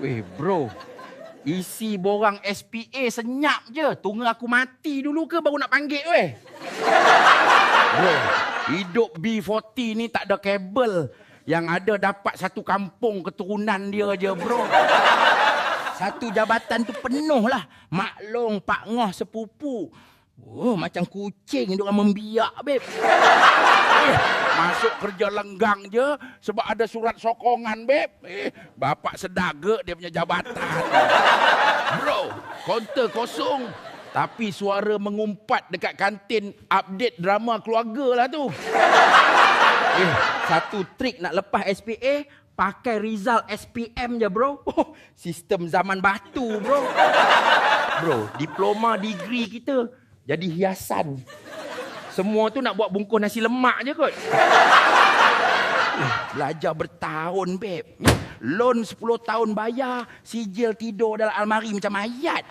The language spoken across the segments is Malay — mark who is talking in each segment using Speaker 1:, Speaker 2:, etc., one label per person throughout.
Speaker 1: Weh bro, isi borang SPA senyap je. Tunggu aku mati dulu ke baru nak panggil weh? Bro, hidup B40 ni tak ada kabel. Yang ada dapat satu kampung keturunan dia je bro. Satu jabatan tu penuh lah. Maklong, Pak Ngoh, sepupu. Oh, macam kucing dia orang membiak, beb. Eh, masuk kerja lenggang je sebab ada surat sokongan, beb. Eh, bapak sedaga dia punya jabatan. Bro, kaunter kosong. Tapi suara mengumpat dekat kantin update drama keluarga lah tu. Eh, satu trik nak lepas SPA, pakai Rizal SPM je bro. Oh, sistem zaman batu bro. Bro, diploma degree kita jadi hiasan. Semua tu nak buat bungkus nasi lemak je kot. Eh, Belajar bertahun, beb. Loan 10 tahun bayar, sijil tidur dalam almari macam mayat.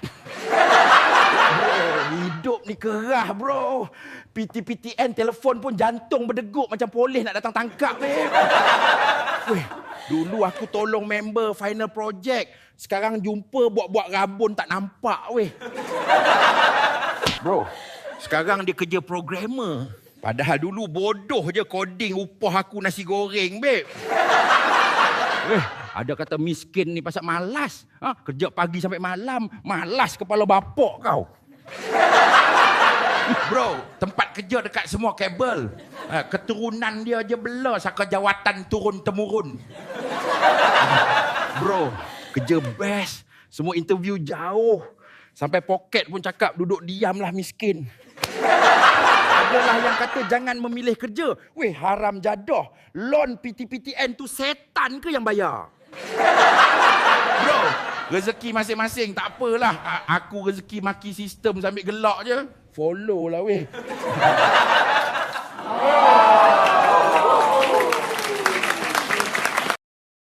Speaker 1: Bro, hidup ni kerah, bro. PTPTN telefon pun jantung berdeguk macam polis nak datang tangkap, beb. Weh, dulu aku tolong member final project. Sekarang jumpa buat-buat rabun tak nampak, weh. Bro, sekarang dia kerja programmer. Padahal dulu bodoh je coding upah aku nasi goreng, beb. Eh, ada kata miskin ni pasal malas. Ha, kerja pagi sampai malam, malas kepala bapak kau. Bro, tempat kerja dekat semua kabel. Ha, keturunan dia je bela saka jawatan turun temurun. Bro, kerja best. Semua interview jauh. Sampai poket pun cakap duduk diamlah miskin. Adalah yang kata jangan memilih kerja. Weh, haram jadah. Loan PTPTN tu setan ke yang bayar? Bro, rezeki masing-masing tak apalah. A- Aku rezeki maki sistem sambil gelak je. Follow lah weh.